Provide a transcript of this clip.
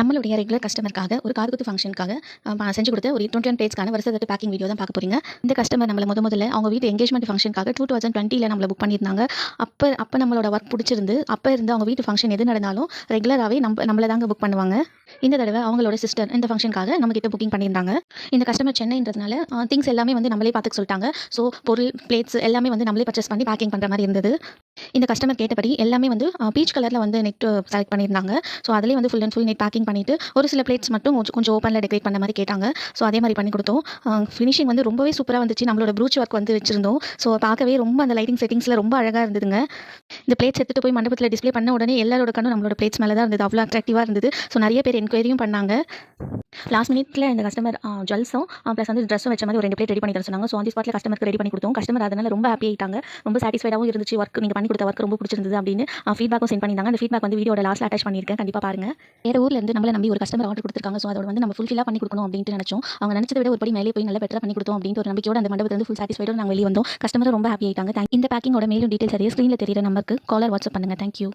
நம்மளுடைய ரெகுலர் கஸ்டமருக்காக ஒரு காதுகுத்து ஃபங்க்ஷனுக்காக செஞ்சு கொடுத்த ஒரு டுவெண்ட்டி ஒன் பேஜ்க்கான வருஷத்து பேக்கிங் வீடியோ தான் பார்க்க போறீங்க. இந்த கஸ்டமர் நம்மள முத முதல்ல அவங்க வீட்டு எங்கேஜ்மெண்ட் ஃபங்க்ஷனுக்காக டூ தௌசண்ட் டுவெண்ட்டியில் நம்மளை புக் பண்ணியிருந்தாங்க. அப்போ அப்போ நம்மளோட ஒர்க் பிடிச்சிருந்து அப்போ இருந்து அவங்க வீட்டு ஃபங்க்ஷன் எது நடந்தாலும் ரெகுலராகவே நம்ம நம்மள தாங்க புக் பண்ணுவாங்க. இந்த தடவை அவங்களோட சிஸ்டர் இந்த ஃபங்க்ஷனுக்காக நம்ம கிட்ட புக்கிங் பண்ணியிருந்தாங்க. இந்த கஸ்டமர் சென்னைன்றதுனால திங்ஸ் எல்லாமே வந்து நம்மளே பார்த்துக்க சொல்லிட்டாங்க. ஸோ பொருள் பிளேட்ஸ் எல்லாமே வந்து நம்மளே பர்ச்சேஸ் பண்ணி பேக்கிங் பண்ணுற மாதிரி இருந்தது. இந்த கஸ்டமர் கேட்டபடி எல்லாமே வந்து பீச் கலரில் வந்து நெட் செலக்ட் பண்ணியிருந்தாங்க. ஸோ அதிலே வந்து full and full net packing பண்ணிவிட்டு ஒரு சில பிளேட்ஸ் மட்டும் கொஞ்சம் கொஞ்சம் ஓப்பனில் டெக்கரேட் பண்ண மாதிரி கேட்டாங்க. ஸோ அதே மாதிரி பண்ணி கொடுத்தோம். ஃபினிஷிங் வந்து ரொம்பவே சூப்பராக வந்துச்சு. நம்மளோட ப்ரூச் ஒர்க் வந்து வச்சிருந்தோம். ஸோ பார்க்கவே ரொம்ப அந்த லைட்டிங் செட்டிங்ஸில் ரொம்ப அழகாக இருந்ததுங்க. இந்த பிளேட்ஸ் எடுத்துகிட்டு போய் மண்டபத்தில் டிஸ்ப்ளே பண்ண உடனே எல்லாரோட கண்ணும் நம்மளோட பிளேட்ஸ் மேலே தான் இருந்தது அவ்வளோ அட்ராக்டிவாக இருந்தது. ஸோ நிறைய பேர் என்கொயரியும் பண்ணாங்க. லாஸ்ட் மினிட்ல இந்த கஸ்டமர் ஜுவல்ஸும் ப்ளஸ் வந்து ட்ரெஸ்ஸும் வச்ச மாதிரி ஒரு ரெண்டு பிளேட் ரெடி பண்ணி தர சொன்னாங்க. ஸோ அந்த ஸ்பாட்டில் கஸ்டமருக்கு ரெடி பண்ணி கொடுத்தோம். கஸ்டமர் அதனால ரொம்ப ஹாப்பி ஆயிட்டாங்க. ரொம்ப சாட்டிஸ்ஃபைடாகவும் இருந்துச்சு. ஒர்க் நீங்கள் பண்ணி கொடுத்த ஒர்க் ரொம்ப பிடிச்சிருந்தது அப்படின்னு ஃபீட்பேக்கும் சென்ட் பண்ணியிருந்தாங்க. அந்த ஃபீட்பேக் வந்து வீடியோட லாஸ்ட் அட்டாச் பண்ணியிருக்கேன். கண்டிப்பாக பாருங்க. வேறு ஊர்ல இருந்து நம்மள நம்பி ஒரு கஸ்டமர் ஆர்டர் கொடுத்துருக்காங்க. ஸோ அதோட வந்து நம்ம ஃபுல்ஃபில்லாக பண்ணி கொடுக்கணும் அப்படின்ட்டு நினச்சோம். அவங்க நினச்சதை விட ஒரு படி மேலே போய் நல்லா பெட்டராக பண்ணி கொடுத்தோம் அப்படின்ற ஒரு நம்பிக்கையோட அந்த மண்டபத்தில் வந்து ஃபுல் சாட்டிஸ்ஃபைடோட நாங்கள் வெளியே வந்தோம். கஸ்டமர் ரொம்ப ஹாப்பி ஆயிட்டாங்க. இந்த பேக்கிங்கோட மேலும் டீட்டெயில்ஸ் அறிய ஸ்க்ரீனில் தெரியிற நம்பருக்கு காலர் வாட்ஸ்அப் பண்ணுங்க. தேங்க்யூ